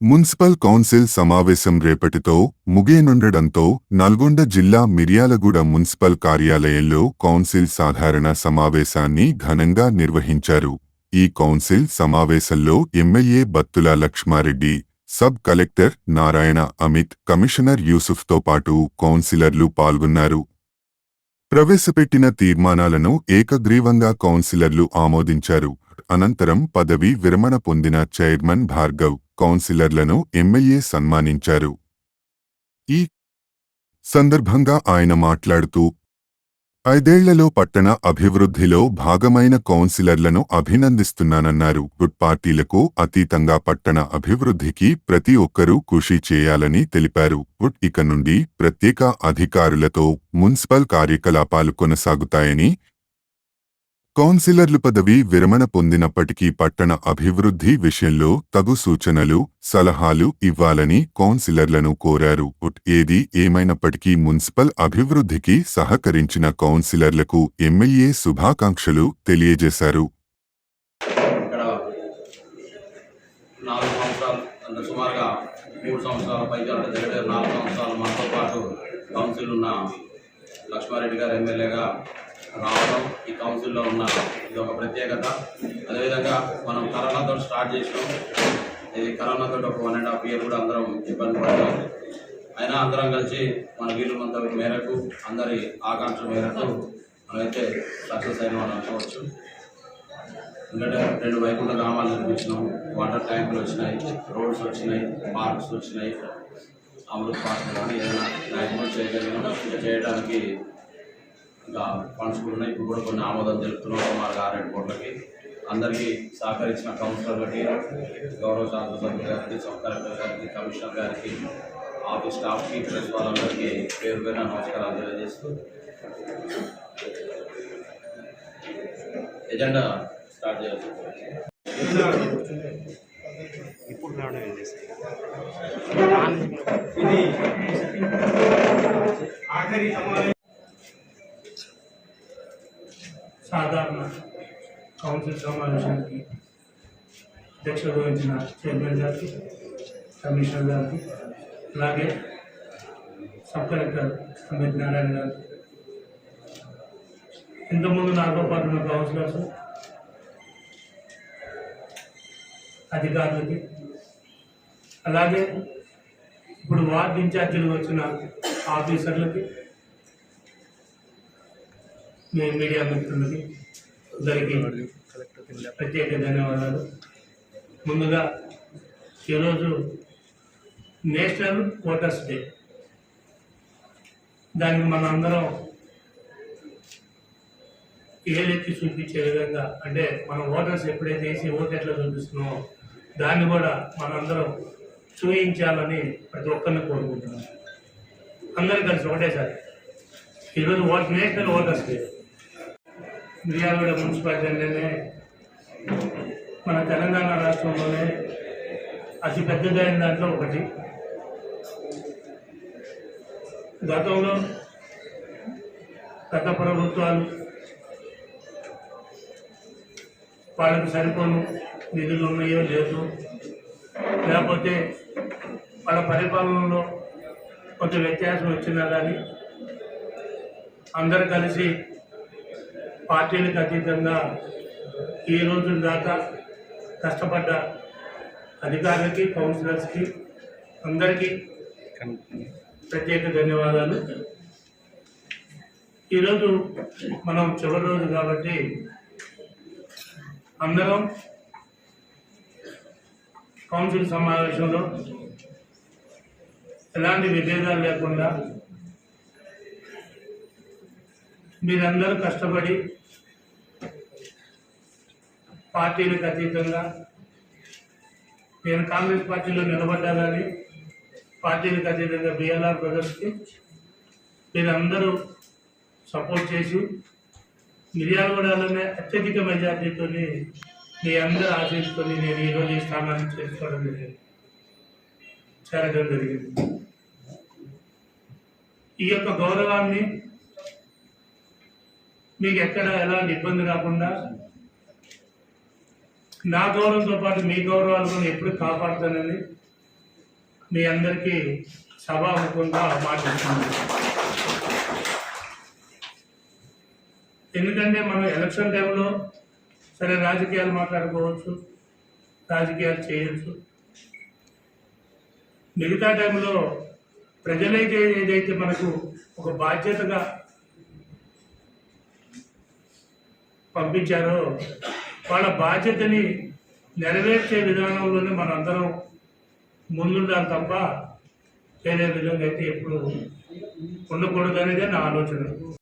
Municipal council సమావేశం రేపటితో ముగియనుండడంతో నల్గొండ జిల్లా మిర్యాలగూడ మున్సిపల్ కార్యాలయంలో కౌన్సిల్ సాధారణ సమావేశాన్ని ఘనంగా నిర్వహించారు. ఈ కౌన్సిల్ సమావేశంలో MLA Battula Lakshmareddy sub collector Narayana Amit commissioner యూసుఫ్తో పాటు కౌన్సిలర్లు పాల్గొన్నారు. ప్రవేశపెట్టిన తీర్మానాలను ఏకగ్రీవంగా కౌన్సిలర్లు ఆమోదించారు. అనంతరం పదవి విరమణ పొందిన చైర్మన్ భార్గవ్ కౌన్సిలర్లను ఎమ్మెల్యే సన్మానించారు. ఈ సందర్భంగా ఆయన మాట్లాడుతూ ఐదేళ్ళలో పట్టణ అభివృద్ధిలో భాగమైన కౌన్సిలర్లను అభినందిస్తున్నానన్నారు. గుడ్ పార్టీలకు అతీతంగా పట్టణ అభివృద్ధికి ప్రతి ఒక్కరూ కృషి చేయాలని తెలిపారు. గుడ్ ఇక నుండి ప్రత్యేక అధికారులతో మున్సిపల్ కార్యకలాపాలు కొనసాగుతాయని కౌన్సిలర్లు పదవి విరమణ పొందినప్పటికీ పట్టణ అభివృద్ధి విషయంలో తగు సూచనలు సలహాలు ఇవ్వాలని కౌన్సిలర్లను కోరారు. ఏది ఏమైనప్పటికీ మున్సిపల్ అభివృద్ధికి సహకరించిన కౌన్సిలర్లకు ఎమ్మెల్యే శుభాకాంక్షలు తెలియజేశారు. నాలుగు సంవత్సరాలు అంటే సుమారుగా మూడు సంవత్సరాల పైకి అంటే దగ్గర నాలుగు సంవత్సరాలు మనతో పాటు కౌన్సిల్ ఉన్న లక్ష్మారెడ్డి గారు ఎమ్మెల్యేగా రావడం ఈ కౌన్సిల్లో ఉన్న ఇది ఒక ప్రత్యేకత. అదేవిధంగా మనం కరోనాతో స్టార్ట్ చేసినాం. ఇది కరోనాతో ఒక వన్ అండ్ హాఫ్ ఇయర్ కూడా అందరం ఇబ్బంది పడ్డాం. అయినా అందరం కలిసి మన వీలుమంత మేరకు అందరి ఆకాంక్ష మేరకు మనమైతే సక్సెస్ అయిన మనం అనుకోవచ్చు ఎందుకంటే రెండు వైకుంఠ గ్రామాలు నిర్మించినాం. వాటర్ ట్యాంకులు వచ్చినాయి రోడ్స్ వచ్చినాయి పార్క్స్ వచ్చినాయి. అమృత్ పార్క్ కానీ ఏదైనా ప్రయత్నం చేయగలిగినా. చేయడానికి ఇంకా ఫండ్స్ కూడా ఉన్నాయి. ఇప్పుడు కూడా కొన్ని ఆమోదం తెలుపుతున్నాం మా ఆరేడు కోట్లకి. అందరికీ సహకరించిన కౌన్సిలర్లకి గౌరవ శాసనసభ్యులు గారికి సబ్ కలెక్టర్ గారికి కమిషనర్ గారికి ఆఫీస్ స్టాఫ్కి ప్రెస్ వాళ్ళందరికీ పేరు పేరున నమస్కారాలు తెలియజేస్తూ ఎజెండా స్టార్ట్ చేయాలి ఇప్పుడు రావడం ఏం చేస్తారు సాధారణ కౌన్సిల్ సమావేశానికి అధ్యక్షత వహించిన చైర్మన్ గారికి కమిషనర్ గారికి అలాగే సబ్ కలెక్టర్ అమిత్ నారాయణ గారికి ఇంతకుముందు నాతో పాటు ఉన్న కౌన్సిలర్స్ అధికారులకి అలాగే ఇప్పుడు వార్డు ఇన్ఛార్జీలు వచ్చిన ఆఫీసర్లకి మీ మీడియా మిత్రులకి అందరికీ ప్రత్యేక ధన్యవాదాలు. ముందుగా ఈరోజు నేషనల్ ఓటర్స్ డే. దానికి మనందరం ఏలెత్తి చూపించే విధంగా అంటే మన ఓటర్స్ ఎప్పుడైతే వేసి ఓటు ఎట్లా చూపిస్తున్నామో దాన్ని కూడా మనందరం చూపించాలని ప్రతి ఒక్కరిని కోరుకుంటున్నాం. అందరం కలిసి ఒకటేసారి. ఈరోజు vote national voters day. Miryalaguda municipality మన తెలంగాణ రాష్ట్రంలోనే అతి పెద్దదైన దాంట్లో ఒకటి. గతంలో గత ప్రభుత్వాలు వాళ్ళకు సరిపోను నిధులు ఉన్నాయో లేదు లేకపోతే వాళ్ళ పరిపాలనలో కొంత వ్యత్యాసం వచ్చినా కానీ అందరు కలిసి పార్టీలకు అతీతంగా ఈ రోజు దాకా కష్టపడ్డ అధికారులకి కౌన్సిలర్స్కి అందరికీ ప్రత్యేక ధన్యవాదాలు. ఈరోజు మనం చివరి రోజు కాబట్టి అందరం కౌన్సిల్ సమావేశంలో ఎలాంటి విభేదాలు లేకుండా మీరందరూ కష్టపడి పార్టీలకు అతీతంగా నేను కాంగ్రెస్ పార్టీలో నిలబడ్డానని పార్టీలకు అతీతంగా బిఎల్ఆర్ బ్రదర్స్కి మీరందరూ సపోర్ట్ చేసి మిర్యాలగూడలోనే అత్యధిక మెజార్టీతో మీ అందరూ ఆశించుకొని నేను ఈరోజు ఈ స్థానాన్ని చేసుకోవడం జరిగింది. చేరడం జరిగింది. ఈ యొక్క గౌరవాన్ని మీకు ఎక్కడ ఎలాంటి ఇబ్బంది రాకుండా నా గౌరవంతో పాటు మీ గౌరవాలు కూడా ఎప్పుడు కాపాడుతానని మీ అందరికీ సభాముఖంగా మాట్లాడుతున్నాను. ఎందుకంటే మనం ఎలక్షన్ టైంలో సరే రాజకీయాలు మాట్లాడుకోవచ్చు రాజకీయాలు చేయొచ్చు. మిగతా టైంలో ప్రజలైతే ఏదైతే మనకు ఒక బాధ్యతగా పంపించారో. వాళ్ళ బాధ్యతని నెరవేర్చే విధానంలోనే మనందరం ముందుండాలి తప్ప వేరే విధంగా అయితే ఎప్పుడు ఉండకూడదు అనేది నా ఆలోచన.